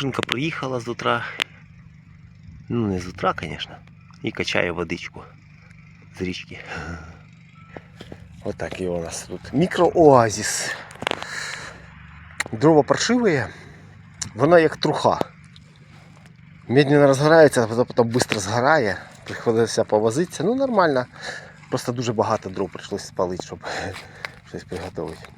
Машинка приїхала з утра. Ну, не з утра, звісно. І качає водичку з річки. Отак і у нас тут. Мікрооазіс. Дрова паршивые. Вона як труха. Медленно розгорається, а потім швидко згорає. Приходиться повозитися. Ну нормально. Просто дуже багато дров прийшлось спалити, щоб щось приготувати.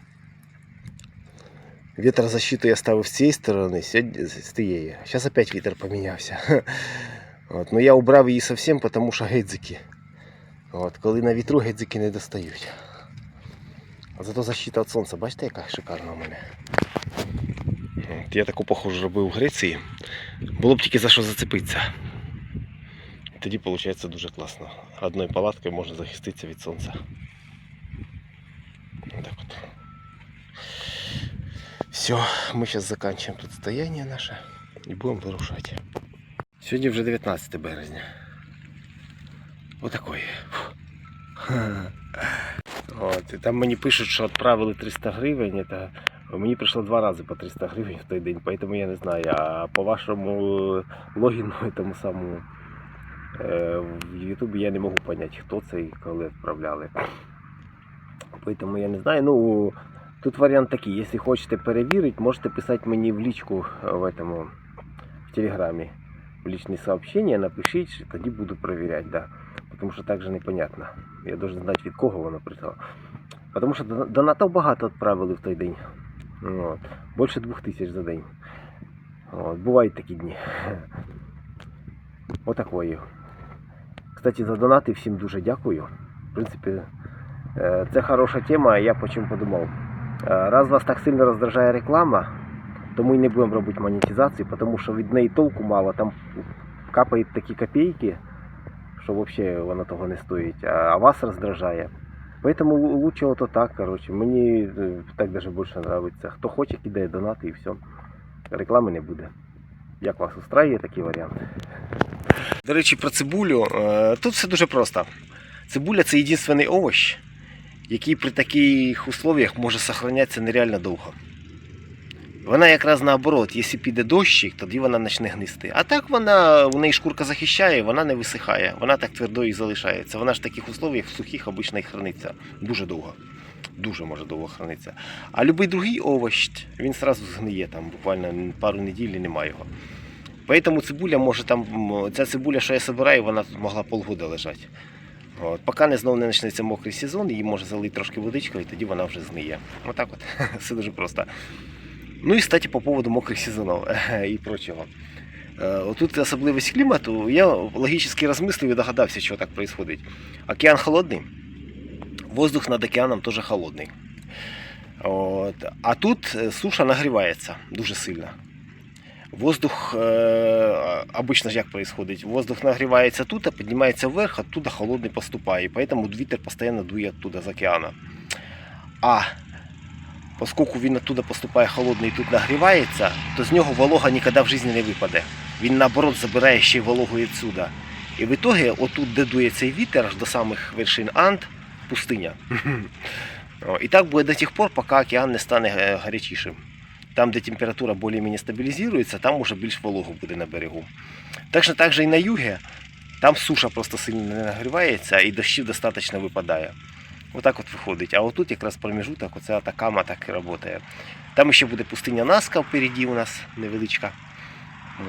Вітрозащиту я ставив з цієї сторони, з тієї. Зараз опять вітер помінявся. От. Ну я убрав її зовсім, тому що гедзики. От. Коли на вітру гедзики не достають. Зато защита від сонця, бачите, яка шикарна у мене. От. Я таку похожу робив в Греції. Було б тільки за що зацепитися. Тоді виходить дуже класно. Одною палаткою можна захиститися від сонця. Так от. Все, мы сейчас заканчиваем тут стояние наше и будем вирушати. Сьогодні вже 19 березня. Отакой. От, і там мені пишуть, що відправили 300 гривень. Та мені прийшло два рази по 300 гривень в той день, поэтому я не знаю. А по вашому логіну тому самому е, в Ютубі я не можу зрозуміти, хто це і коли відправляли. Поэтому я не знаю. Ну, Тут варіант такий, якщо хочете перевірити, можете писати мені в лічку е, в этому, в телеграмі, в личні сообщения, напишіть, тоді буду перевіряти, да. Тому що так же непонятно. Я должен знати від кого воно прийшло. Тому що дона- донатів багато відправили в той день. От. Більше двох тисяч за день. От. Бувають такі дні. Отакою. Кстати, за донати всім дуже дякую. В принципі, це хороша тема, я по чому подумав. Е, Раз вас так сильно роздражає реклама, то ми не будемо робити монетизацію, тому що від неї толку мало, там капають такі копійки, що взагалі воно того не стоїть, а вас роздражає. Поэтому лу- лучше ото так, короче. Мені е, так даже більше подобається. Хто хоче, кидає донати і все. Реклами не буде. Як вас устраює такий варіант? До речі, про цибулю. Е, Тут все дуже просто. Цибуля це єдиний овощ, який при таких условиях може зберігатися нереально довго. Вона якраз наоборот, якщо піде дощик, тоді вона почне гнисти. А так вона, у неї шкурка захищає, вона не висихає, вона так твердо і залишається. Вона ж в таких условиях в сухих обично і храниться дуже довго. Дуже може довго храниться. А будь-який другий овощ, він одразу згниє, там буквально пару неділь немає його. Поэтому цибуля може там, ця цибуля, що я збираю, вона тут могла полгода лежати. От, поки не знову не почнеться мокрий сезон, її може залити трошки водичкою, і тоді вона вже згниє. Отак от. Все дуже просто. Ну і кстати, по поводу мокрих сезонів і прочого. Е, Отут особливість клімату, я логічно розмислив і догадався, що так відбувається. Океан холодний, воздух над океаном теж холодний. От. А тут е, суша нагрівається дуже сильно Воздух, э, обычно же як происходит, воздух нагревается тут, а поднимается вверх, оттуда холодный поступает, и поэтому ветер постоянно дує оттуда з океана. А поскольку він оттуда поступає холодний і тут нагрівається, то з нього волога ніколи в житті не випаде. Він наоборот забирає ще й вологу відсюди. І в итоге, отут, де дує цей вітер, аж до самих вершин Анд, пустиня. О, І так буде до тих пор, поки океан не стане е, гарячішим. Там, де температура більш-менш стабілізується, там уже більш волого буде на берегу. Що так же і на югі, там суша просто сильно не нагрівається і дощів достатньо випадає. Отак от виходить. А отут якраз проміжуток, оця атакама так і працює. Там ще буде пустиня Наска впереді у нас невеличка.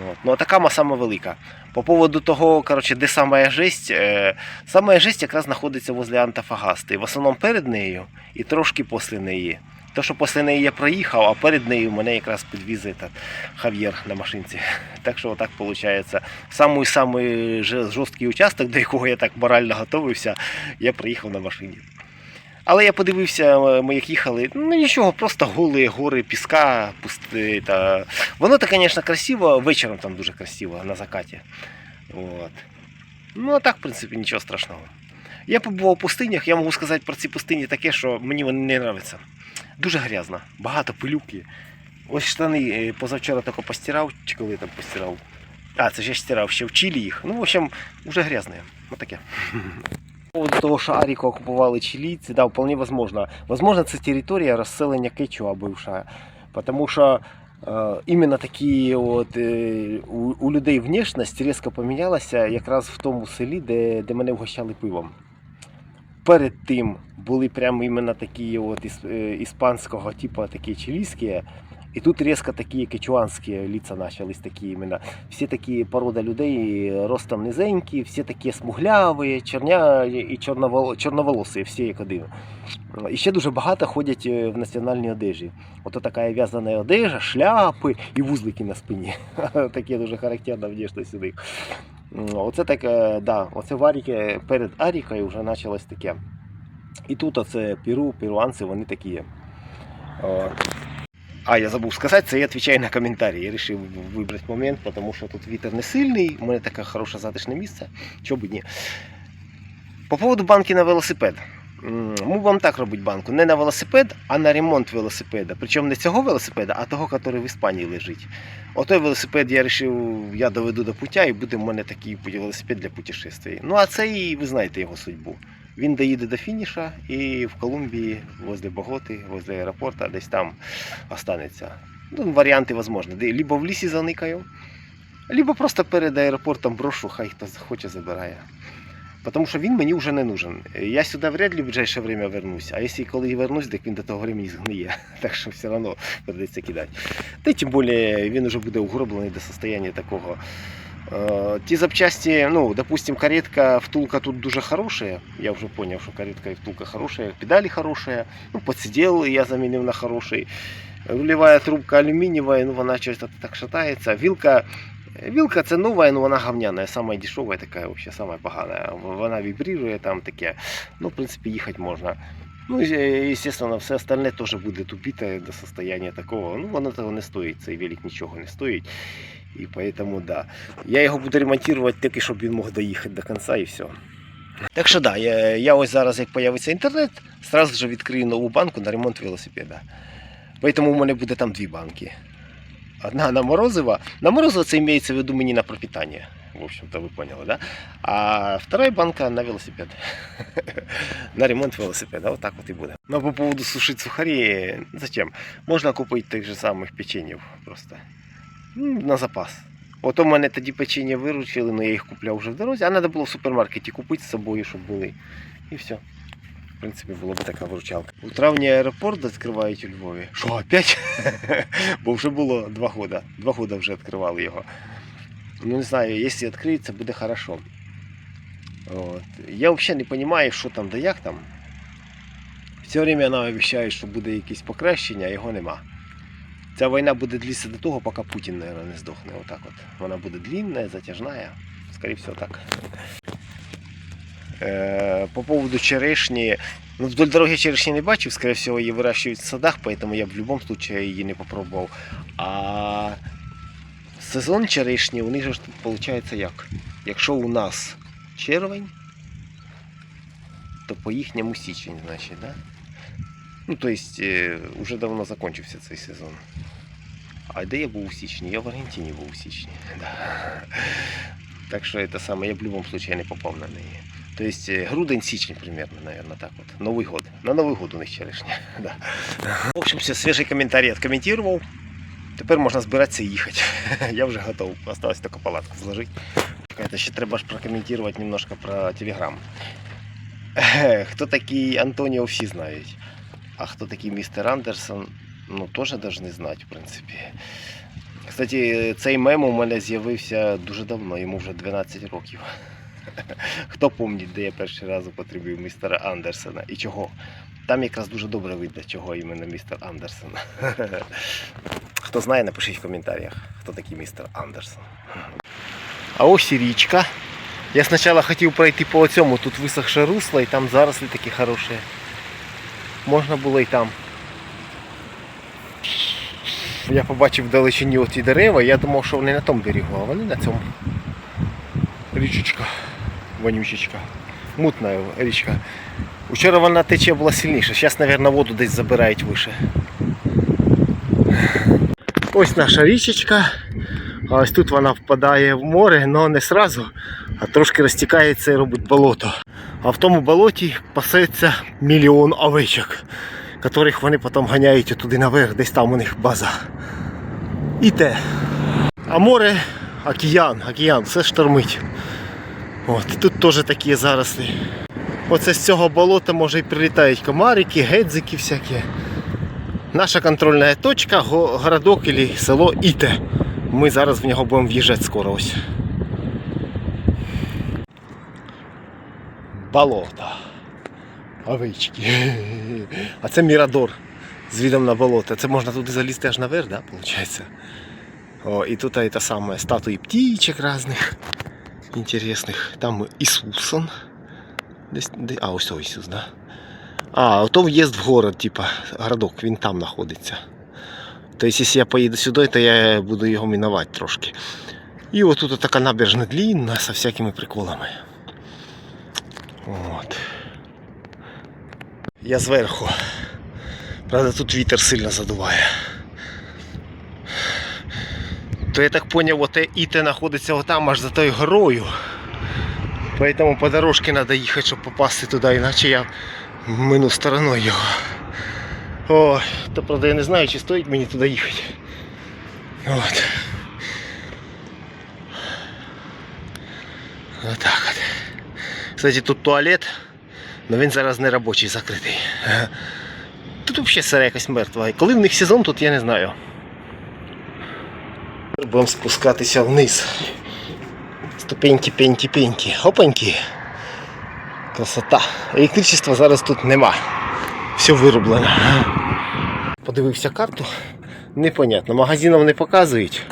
От. Ну, атакама сама велика. По поводу того, коротше, де сама жесть, е, сама жесть якраз знаходиться возле Антофагасти. В основному перед нею і трошки після неї. То, що після неї я проїхав, а перед нею мене якраз підвіз этот Хав'єр на машинці. Так що отак виходить. Самий самий жорсткий участок, до якого я так морально готувався, я приїхав на машині. Але я подивився, е, ми як їхали, ну нічого, просто голі гори, піска, пусти. Та... Воно то, звісно, красиво, вечором там дуже красиво на закаті. От. Ну, а так, в принципі, нічого страшного. Я побував в пустинях, я можу сказати про ці пустині таке, що мені вони не подобаються. Дуже грязно, багато пилюки. Ось штани е, позавчора тільки постирав, чи коли там постирав. А, це ж я стирав ще в Чилі їх. Ну, в общем, вже грязне. Ось таке. По поводу того, що Аріку окупували чилійці, да, вполне возможно. Возможно, це територія розселення Кечуа бивша. Потому що Іменно такі от, е, у, у людей внешність різко помінялася якраз в тому селі, де, де мене вгощали пивом. Перед тим були прямо іменно такі от е, іспанського типу, такі чилійські, і тут різко такі кечуанські лица почались такі іменно. Всі такі порода людей ростом низенькі, всі такі смугляві, чорня і чорновол, чорноволосі, всі як один. І ще дуже багато ходять е, в національній одежі. Ото така в'язана одежа, шляпи і вузлики на спині. Таке дуже характерна внешність у них. Оце таке, да, оце варіки перед Арікою вже почалось таке. І тут оце Перу, перуанці, вони такі є. А, я забув сказати, це я відповідаю на коментарі. Я вирішив вибрати момент, тому що тут вітер не сильний, у мене таке хороше затишне місце. Чого б ні. По поводу банки на велосипед. Ми вам так робити банку. Не на велосипед, а на ремонт велосипеда. Причому не цього велосипеда, а того, який в Іспанії лежить. Отой велосипед я вирішив, я доведу до пуття і буде в мене такий велосипед для путешествий. Ну а цей, ви знаєте його судьбу. Він доїде до фініша і в Колумбії, возле Боготи, возле аеропорту, десь там останеться. Ну, варіанти. Де- Либо в лісі заникаю, либо просто перед аеропортом брошу, хай хто захоче забирає. Тому що він мені вже не нужен. Я сюди вряд ли в ближайше время вернусь. А якщо коли і вернусь, так він до того времени згниє. Так що все одно придеться кидати. Та й тим більше він вже буде угроблений до состояння такого. Е, Ті запчасті, ну, допустим, каретка, втулка тут дуже хорошая. Я вже зрозумів, що каретка і втулка хорошая, педалі хорошие. Ну, подсидел я замінив на хороший. Рулевая трубка алюмінієва, ну вона щось так шатається. Вілка Вилка це нова, но вона говняна, сама дешева така, вообще самая погана. Вона вібрірує там таке. Ну, в принципі, їхати можна. Ну, естественно, все остальне теж буде тупіте до состояння такого. Ну, воно того не стоїть, цей велик нічого не стоїть. І поэтому, да. Я його буду ремонтувати тільки, щоб він мог доїхати до кінця і все. Так що да, я, я ось зараз, як появиться інтернет, сразу же відкрию нову банку на ремонт велосипеда. Поэтому у мене буде там дві банки. Одна на Морозова. На Морозова це имеется в виду мені на пропитание. В общем-то, вы поняли, да? А вторая банка на велосипед. на ремонт велосипеда. Вот так вот и будет. Но по поводу сушить сухари, зачем? Можно купить тих же самих печеньев просто. Ну, На запас. От у мене тоді печення виручили, але я їх купляв вже в дорозі, а треба було в супермаркеті купити з собою, щоб були. І все. Принципі, була б така виручалка. У травні аеропорт відкривають у Львові. Що, опять? Бо вже було два года. Два года вже відкривали його. Ну не знаю, якщо відкриється, буде хорошо. От. Я взагалі не розумію, що там да як там. Все время нам обіцяють, що буде якесь покращення, а його нема. Ця війна буде длитися до того, поки Путін, мабуть, не здохне. Отак от. Вона буде длинна, затяжна. Скорее всего, так. Е, По поводу черешні. Ну, вдоль дороги черешні не бачив, скорее всего, її вирощують в садах, поэтому я б в будь-якому случае її не попробував. А сезон черешні у них же виходить як? Якщо у нас червень, то по їхньому січень, значить, да? Ну, то есть, е, давно закончився цей сезон. А де я був у січні? Я в Аргентині був у січні. Да. Так що це саме, я в будь-якому случае не попав на неї. То есть э, грудень-січень примерно, наверное, так вот. Новый год. На Новый год у них черешня. Да. В общем, все, свежий комментарий откомментировал. Тепер можна збиратися і їхати. Я вже готов. Осталось тільки палатку зложити. Чекайте, ще треба ж прокоментувати немножко про Телеграм. Хто такий Антоніо, всі знають. А хто такий містер Андерсон, ну теж повинні знати, в принципі. Кстати, цей мем у мене з'явився дуже давно, йому вже 12 років. Хто пам'ятає, де я перший раз употребив містера Андерсона і чого? Там якраз дуже добре видно, чого іменно містер Андерсон. Хто знає, напишіть в коментарях, хто такий містер Андерсон. А ось і річка. Я спочатку хотів пройти по цьому, тут висохше русло, і там заросли такі хороші. Можна було і там. Я побачив вдалечині оці дерева, я думав, що вони на тому берегу, а вони на цьому. Річечка, вонючечка. Мутна річка. Вчора вона тече була сильніша, зараз, мабуть, воду десь забирають вище. Ось наша річечка. Ось тут вона впадає в море, але не сразу, а трошки розтікається і робить болото. А в тому болоті пасеться мільйон овечок, яких вони потім ганяють туди наверх, десь там у них база. І те. А море, океан, океан, все штормить. От, тут теж такі зарослі. Оце з цього болота може і прилітають комарики, гедзики всякі. Наша контрольна точка, городок или село Іте. Ми зараз в нього будемо в'їжджати скоро ось. Болото. Овечки. А це Мірадор з видом на болото. Це можна туди залізти аж наверх, да, виходить? О, і тут это самое, статуї птичек разных интересных. Там Ісусон. А, ось Ісус, да? А, ото в'їзд в город, типа, городок, він там знаходиться. Тобто, якщо я поїду сюди, то я буду його мінувати трошки. І от тут така набережна длинна, со всякими приколами. От. Я зверху. Правда, тут вітер сильно задуває. То я так поняв, оте іте знаходиться отам аж за тою горою. Поэтому по дорожке надо їхати, щоб попасти туди, іначе я мину стороною його. О, то правда я не знаю, чи стоїть мені туди їхати. От. Отак от. Кстати, тут туалет, але він зараз не робочий, закритий. Тут взагалі сира якась мертва. І коли в них сезон, тут я не знаю. Будемо спускатися вниз. Ступеньки, пеньки, пеньки. Опаньки. Красота. Електричества зараз тут нема. Все вироблено. Подивився карту. Непонятно. Магазинів не показують.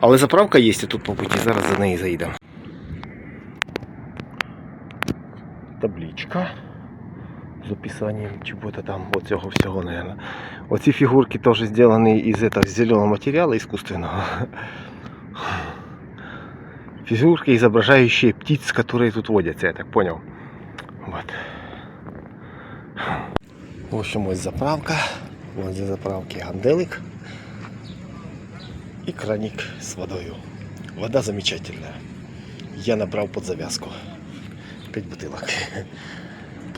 Але заправка є тут по путі, зараз за неї заїдемо. Табличка з описанням чого-то там, оцього всього, наверное. Оці фігурки теж зроблені із этого, зеленого матеріалу искусственного. Фигурки, изображающие птиц, которые тут водятся, я так понял. Вот. В общем, ось заправка. Возле заправки ганделик и краник с водой. Вода замечательная. Я набрал под завязку. 5 бутилок.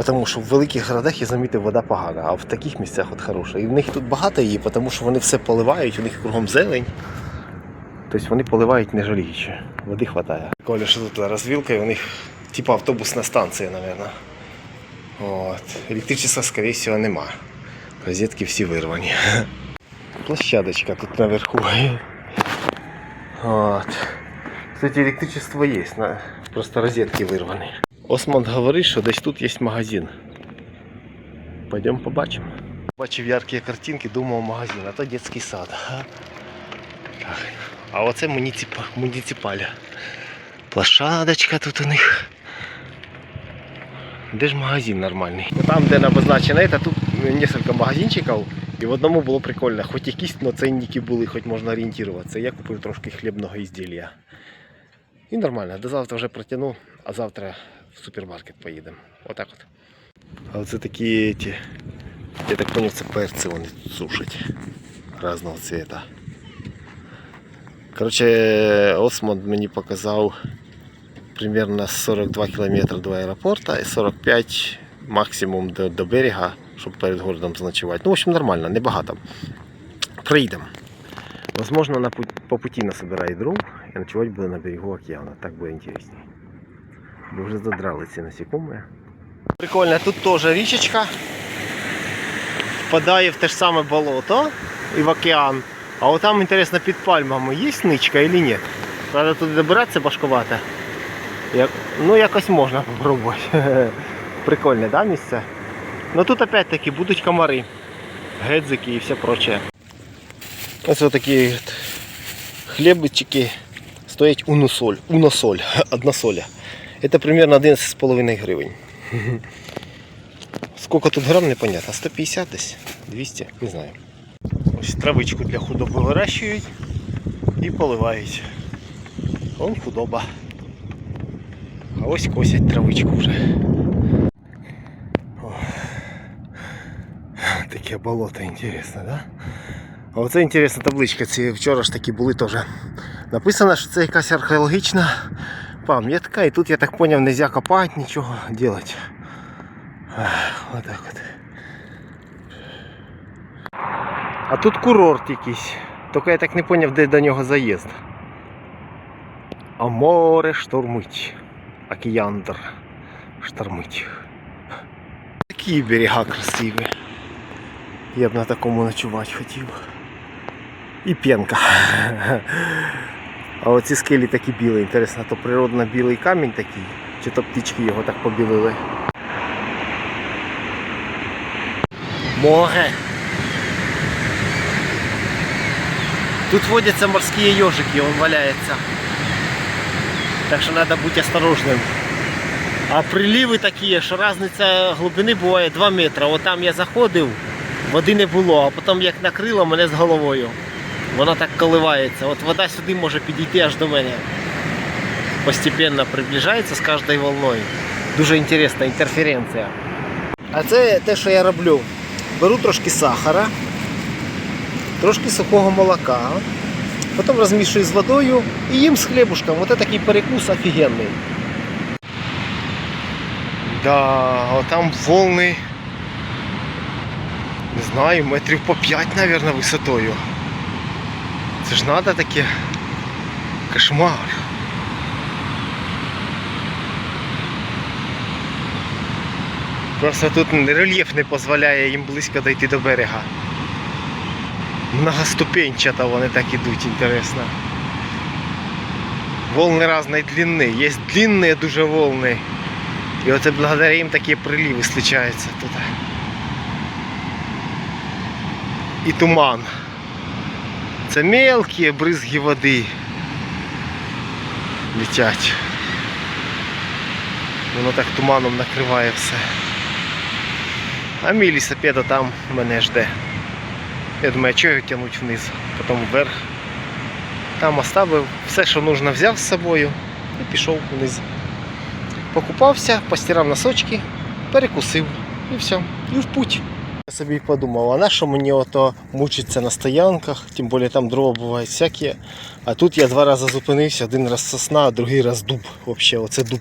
Тому що в великих городах я замітив вода погана, а в таких місцях от хороша. І в них тут багато її, тому що вони все поливають, у них кругом зелень. Тобто вони поливають не жаліючи. Води вистачає. Коля, що тут розвілка, і у них типа автобусна станція, мабуть. От. Електричества, скорее всего, нема. Розетки всі вирвані. Площадочка тут наверху. От. Кстати, електричество є, просто розетки вирвані. Осман говорить, що десь тут є магазин. Пойдемо побачимо. Бачив яркі картинки, думав магазин, а то дитячий сад. Так. А оце муніцип... муніципаля. Площадочка тут у них. Де ж магазин нормальний? Ну, Там, де обозначено це, тут кілька магазинчиків. І в одному було прикольно, хоч якісь но ценники були, хоч можна орієнтуватися. Я купив трошки хлібного ізділля. І нормально, до завтра вже протягну, а завтра в супермаркет поїдемо. Отак от. А оце такі ті, я так поняв, це перці вони тут сушать разного цвета. Короче, Осмонд мені показав примерно 42 км до аеропорту і 45 максимум до, до берега, щоб перед городом заночувати. Ну, в общем, нормально, небагато. Приїдемо. Возможно, на по пути насобираю дров і ночувати буду на берегу океану. Так буде інтересніше. Бо вже задрали ці насекомые. Прикольно, тут теж річечка впадає в те ж саме болото і в океан. А от там інтересно під пальмами є ничка чи ні? Треба туди добиратися важкувато. Як... Ну якось можна спробувати. Прикольне, да, місце? Ну тут опять-таки будуть комари, гедзики і все прочее. Ось такі хлібчики стоять уносоль. Уносоль. Одна соля. Это примерно 11,5 гривень. Сколько тут грам, непонятно. 150 десь? 200? Не знаю. Ось травичку для худоби вирощують і поливають. Вон худоба. А ось косять травичку вже. О. Таке болото інтересне, да? А оце інтересна табличка. Ці вчора ж такі були теж. Написано, що це якась археологічна пам'ятка. І тут, я так зрозумів, не можна копати, нічого робити. Отак от. А тут курорт якийсь. Тільки я так не зрозумів, де до нього заїзд. А море штормить. Океандр штормить. Такі берега красиві. Я б на такому ночувати хотів. І п'янка. А оці скелі такі білі. Інтересно, то природно білий камінь такий, чи то птички його так побілили. Море. Тут водяться морські ежики, он валяється. Так що треба бути осторожним. А приливи такі, що різниця глибини буває 2 метри. От там я заходив, води не було, а потім як накрило мене з головою. Вона так коливається. От вода сюди може підійти аж до мене. Постепенно приближається з кожною волною. Дуже інтересна інтерференція. А це те, що я роблю. Беру трошки сахара, трошки сухого молока, потім розмішую з водою і їм з хлібушком. Ось такий перекус офігенний. Да, там волни, не знаю, метрів по 5, мабуть, висотою. Це ж треба таке кошмар. Просто тут рельєф не дозволяє їм близько дойти до берега. Многоступенчато вони так ідуть, інтересно. Волни різної длини. Є длинні дуже волни. І оце благодаря їм такі приливи случаються тут. І туман. Це мелкі бризги води летять. Воно так туманом накриває все. А мій лісопеда там мене жде. Я думаю, а чого його тягнуть вниз, потім вверх. Там оставив все, що нужно, взяв з собою і пішов вниз. Покупався, постирав носочки, перекусив і все. І в путь. Я собі подумав, а на що мені ото мучиться на стоянках, тим більше там дрова бувають всякі. А тут я два рази зупинився, один раз сосна, а другий раз дуб. Взагалі, оце дуб.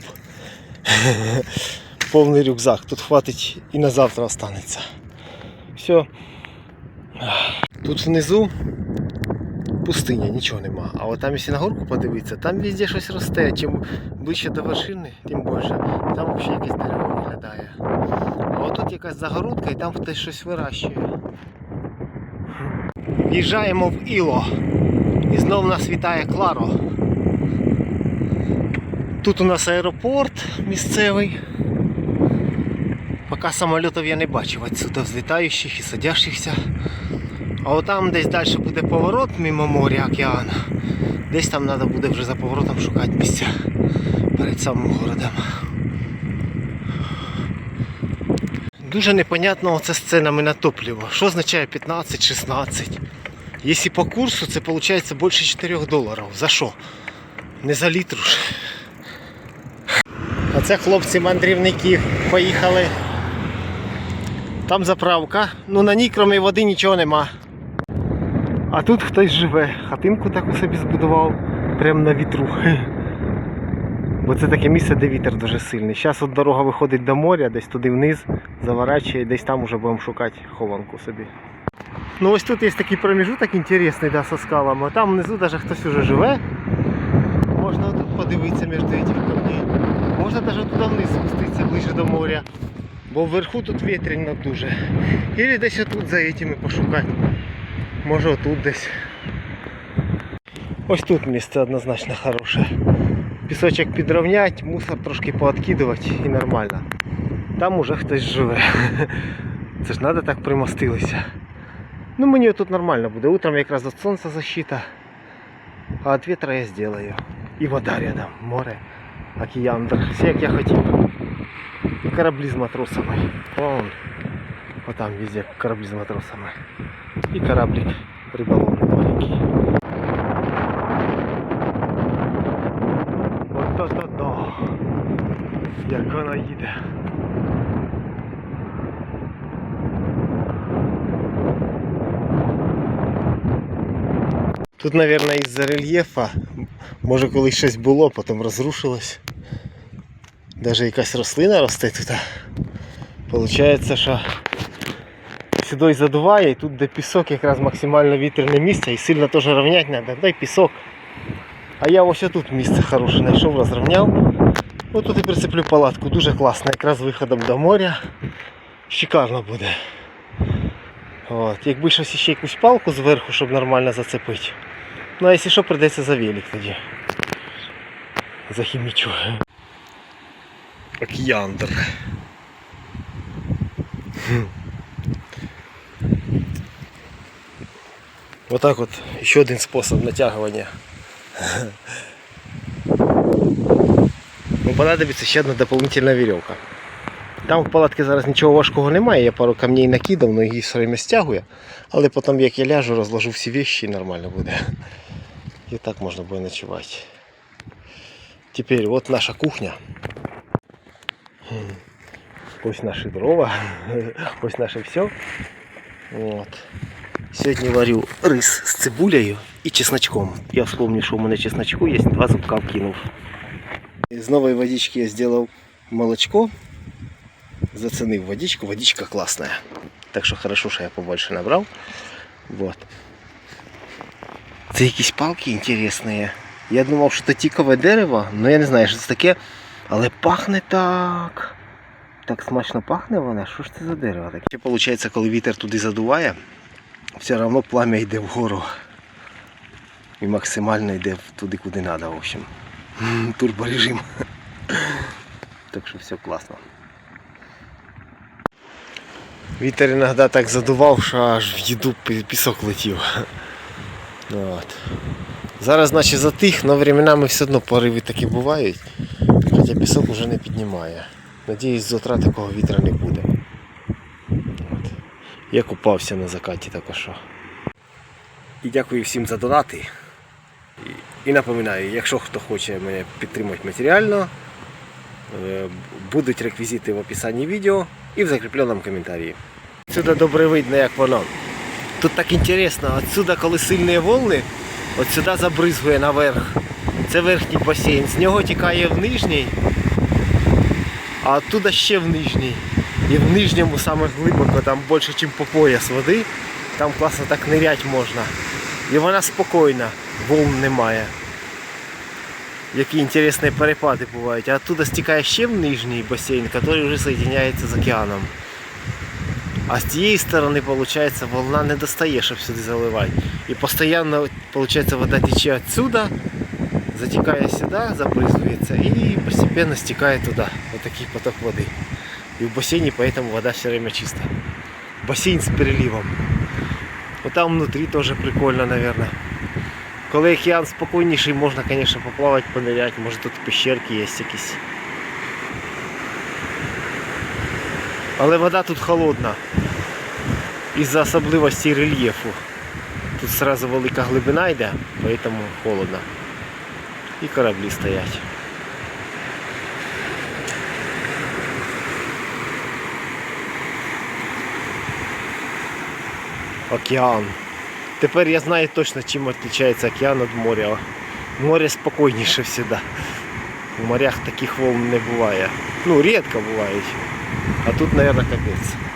Повний рюкзак. Тут хватить і на завтра останеться. Все. Тут внизу пустиня, нічого нема. А от там, якщо на горку подивитися, там везде щось росте. Чим ближче до вершини, тим більше. Там взагалі якесь дерево виглядає. А от тут якась загородка і там хтось щось вирощує. В'їжджаємо в Іло. І знов нас вітає Кларо. Тут у нас аеропорт місцевий. Поки самолітів я не бачив отсюда взлітаючих і садящихся. А от там десь далі буде поворот мимо моря океану. Десь там треба буде вже за поворотом шукати місця перед самим городом. Дуже непонятно оце з ценами на топливо. Що означає 15-16? Якщо по курсу, це виходить більше 4 доларів. За що? Не за літр ж. А це хлопці мандрівники поїхали. Там заправка. Ну на ній, крім води, нічого нема. А тут хтось живе. Хатинку таку собі збудував прямо на вітру. Бо це таке місце, де вітер дуже сильний. Зараз от дорога виходить до моря, десь туди вниз, заворачує, десь там вже будемо шукати хованку собі. Ну ось тут є такий проміжуток інтересний да, со скалами. Там внизу навіть хтось уже живе. Можна тут подивитися між цих камней. Можна навіть туди вниз спуститися ближче до моря. Бо вверху тут вітряно дуже. Или десь отут за этими пошукати. Може отут десь. Ось тут місце однозначно хороше. Пісочок підровнять, мусор трошки пооткидувати і нормально. Там уже хтось живе. Це ж треба так примостилися. Ну мені тут нормально буде. Утром якраз від сонця защита. А від вітра я зроблю. І вода рядом, море, океандр. Все як я хотів. І кораблі з матросами. Вон. Отам везде кораблі з матросами. І кораблик риболовний маленький. Як. Тут, мабуть, із-за рельєфа, може колись щось було, потім розрушилось. Даже якась рослина росте тут. Получається, що сюди задуває, і тут де пісок якраз максимально вітряне місце і сильно теж рівняти треба, дай пісок. А я ось тут місце хороше знайшов, розрівняв. Ось тут і прицеплю палатку, дуже класно, якраз виходом до моря. Шикарно буде. От. Якби щось ще якусь палку зверху, щоб нормально зацепити. Ну а якщо що, прийдеться за велик тоді. Захімічу. Океандр. Вот так вот еще один способ натягивания. Ну, понадобится ще одна дополнительная веревка. Там в палатці зараз нічого важкого немає, я пару камней накидав, но її все время стягує. Але потім як я ляжу, розложу всі вещи і нормально буде. І так можна буде ночувати. Теперь вот наша кухня. Ось наші дрова, ось наше все. От. Сьогодні варю рис з цибулею і чесночком. Я вспомнив, що у мене чесночку є, два зубка вкинув. З нової водички я зробив молочко. Заценив водичку, водичка класна. Так що хорошо, що я побольше набрав. Вот. Це якісь палки інтересні. Я думав, що це тікове дерево, але я не знаю, що це таке. Але пахне так. Так смачно пахне вона. Що ж це за дерево таке? Ще виходить, коли вітер туди задуває, все одно плам'я йде вгору. І максимально йде туди, куди треба, в общем. Турборежим. Так що все класно. Вітер іноді так задував, що аж в їду пісок летів. Ну, От. Зараз наче затих, але временами все одно пориви такі бувають. Хоча пісок вже не піднімає. Надіюсь, з утра такого вітра не буде. От. Я купався на закаті також. І дякую всім за донати. І, напоминаю, якщо хто хоче мене підтримати матеріально, е, будуть реквізити в описанні відео і в закріпленому коментарі. Сюди добре видно, як воно. Тут так інтересно, отсюда, коли сильні волни, от сюди забризгує наверх. Це верхній басейн. З нього тікає в нижній, а оттуда ще в нижній. І в нижньому саме глибоко, там більше, ніж по пояс води. Там класно так нирять можна. І вона спокійна, волн немає. Які інтересні перепади бувають. А оттуда стікає ще в нижній басейн, який вже соєдиняється з океаном. А з цієї сторони, виходить, волна не достає, щоб сюди заливати. І постійно, виходить, вода тече отсюда, затікає сюди, забризується і постепенно стікає туди. Ось такий поток води. І в басейні поэтому вода все время чиста. Басейн з переливом. Вот там внутрі теж прикольно, наверное. Коли океан спокійніший, можна, звісно, поплавати, пониряти, може тут пещерки є якісь. Але вода тут холодна. Із-за особливостей рельєфу. Тут сразу велика глибина йде, поэтому холодно. І кораблі стоять. Океан. Тепер я знаю точно, чим відрізняється океан від моря. Море спокійніше завжди. В морях таких волн не буває. Ну, рідко буває. А тут, мабуть, капець.